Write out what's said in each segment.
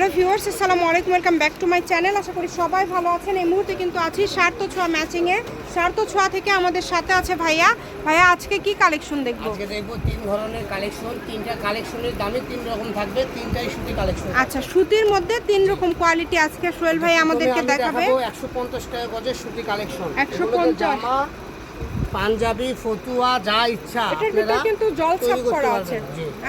Hello viewers আসসালামু আলাইকুম welcome back to my channel. আশা করি সবাই ভালো আছেন। এই মুহূর্তে কিন্তু আছি সার্থ ছোঁয়া ম্যাচিংয়ে। সার্থ ছোঁয়া থেকে আমাদের সাথে আছে ভাইয়া। ভাইয়া আজকে কি কালেকশন দেখব? আজকে দেখব তিন ধরনের কালেকশন তিনটা কালেকশনের দামে তিন রকম থাকবে তিনটাই সুতি কালেকশন আচ্ছা সুতির মধ্যে তিন রকম কোয়ালিটি আজকে সোহেল ভাই আমাদেরকে দেখাবে। একশো পঞ্চাশ টাকা গজের সুতি কালেকশন 150 জামা পাঞ্জাবি ফতুয়া যা ইচ্ছা আপনারা কিন্তু জল ছাপ করা আছে।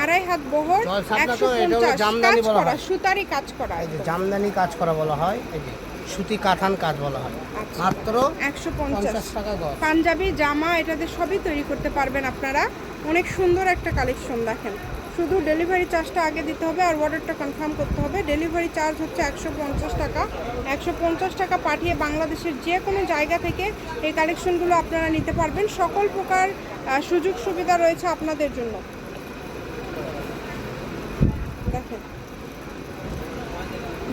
আড়াই হাত বহর জল ছাপ না তো, একশো এটা হলো পঞ্চাশ জামদানি কাজ বলা করা হয়। সুতারি কাজ করা এই যে জামদানি কাজ করা বলা হয় এই যে সুতি কাঁথান কাজ বলা হয়। আচ্ছা। মাত্র একশো পঞ্চাশ। পঞ্চাশ টাকা গজ। পাঞ্জাবি জামা এটাতে সবই তৈরি করতে পারবেন আপনারা। অনেক সুন্দর একটা কালেকশন দেখেন। শুধু ডেলিভারি চার্জটা আগে দিতে হবে আর অর্ডারটা কনফার্ম করতে হবে। ডেলিভারি চার্জ হচ্ছে একশো পঞ্চাশ টাকা। একশো পঞ্চাশ টাকা পাঠিয়ে বাংলাদেশের যে কোনো জায়গা থেকে এই কালেকশনগুলো আপনারা নিতে পারবেন। সকল প্রকার সুযোগ সুবিধা রয়েছে আপনাদের জন্য। দেখেন।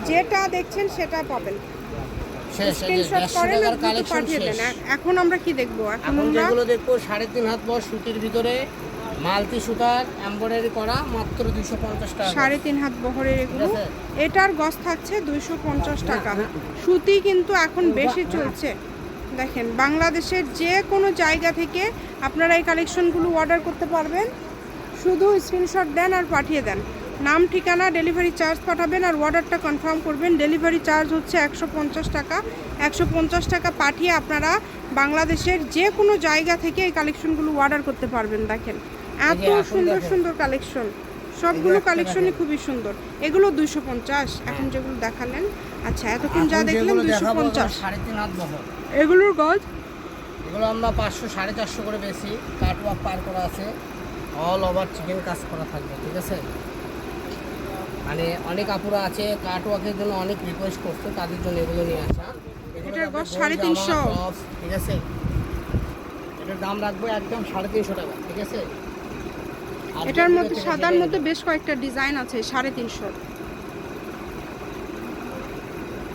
যেটা দেখছেন সেটা পাবেন। স্ক্রিনশট করেন আর পাঠিয়ে দেন। এখন আমরা কি দেখব? এখন যেগুলো দেখব সাড়ে তিন হাত বড় সুতির ভিতরে মালতি সুতার এমব্রয়ডারি করা মাত্র দুইশো পঞ্চাশ টাকা সাড়ে তিন হাত বহরের এগুলো। এটার গজ থাকছে দুইশো পঞ্চাশ টাকা। সুতি কিন্তু এখন বেশি চলছে। দেখেন বাংলাদেশের যে কোনো জায়গা থেকে আপনারা এই কালেকশনগুলো অর্ডার করতে পারবেন। শুধু স্ক্রিনশট দেন আর পাঠিয়ে দেন। নাম ঠিকানা ডেলিভারি চার্জ পাঠাবেন আর অর্ডারটা কনফার্ম করবেন। ডেলিভারি চার্জ হচ্ছে একশো পঞ্চাশ টাকা। একশো পঞ্চাশ টাকা পাঠিয়ে আপনারা বাংলাদেশের যে কোনো জায়গা থেকে এই কালেকশনগুলো অর্ডার করতে পারবেন। দেখেন এত সুন্দর সুন্দর কালেকশন সবগুলো কালেকশনই। খুবই সুন্দর। এগুলো দুইশো পঞ্চাশ এখন যেগুলো দেখালেন। আচ্ছা এতক্ষণ যা দেখলেন দুইশো পঞ্চাশ। সাড়ে তিন হাত বহর। এগুলোর গজ? এগুলো আমরা পাঁচশো সাড়ে চারশো করে বেশি। কাটওয়ার্ক পার করা আছে। অল ওভার চিকেন কাজ করা থাকবে ঠিক আছে? মানে অনেক আপুরা আছে কাটওয়ার্কের জন্য অনেক রিকোয়েস্ট করছে তাদের জন্য এগুলো নিয়ে আসা। এটার গজ সাড়ে তিনশো। ঠিক আছে? এটার দাম রাখব একদম সাড়ে তিনশো টাকা ঠিক আছে? এটার মধ্যে সাদার মধ্যে বেশ কয়েকটা ডিজাইন আছে সাড়ে তিনশো।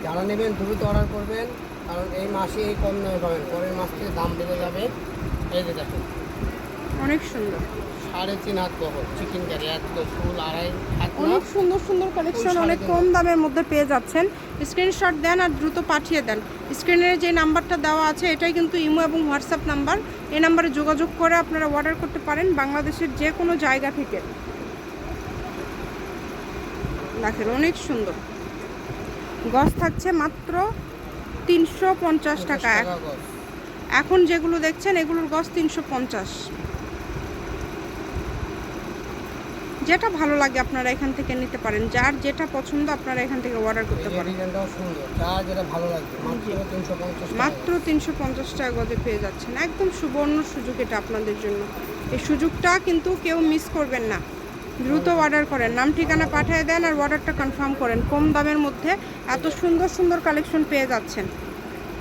যারা নেবেন দ্রুত অর্ডার করবেন কারণ এই মাসে এই কম দামে পাবেন পরের মাস থেকে দাম বেড়ে যাবে। এই যে দেখুন অনেক সুন্দর। সাড়ে তিন হাত বহর চিকেন কারি এত ফুল আড়াই অনেক সুন্দর সুন্দর কালেকশন অনেক কম দামের মধ্যে পেয়ে যাচ্ছেন। স্ক্রিনশট দেন আর দ্রুত পাঠিয়ে দেন। স্ক্রিনের যে নাম্বারটা দেওয়া আছে এটাই কিন্তু ইমো এবং হোয়াটসঅ্যাপ নাম্বার। এই নাম্বারে যোগাযোগ করে আপনারা অর্ডার করতে পারেন বাংলাদেশের যে কোনো জায়গা থেকে। দেখেন অনেক সুন্দর। গজ থাকছে মাত্র তিনশো পঞ্চাশ টাকা। এখন যেগুলো দেখছেন এগুলোর গজ তিনশো পঞ্চাশ। যেটা ভালো লাগে আপনারা এখান থেকে নিতে পারেন। যার যেটা পছন্দ আপনারা এখান থেকে অর্ডার করতে পারেন। মাত্র তিনশো পঞ্চাশ টাকা। গজে পেয়ে যাচ্ছেন। একদম সুবর্ণ সুযোগ এটা আপনাদের জন্য। এই সুযোগটা কিন্তু কেউ মিস করবেন না। দ্রুত অর্ডার করেন। নাম ঠিকানা পাঠিয়ে দেন আর অর্ডারটা কনফার্ম করেন। কম দামের মধ্যে এত সুন্দর সুন্দর কালেকশন পেয়ে যাচ্ছেন।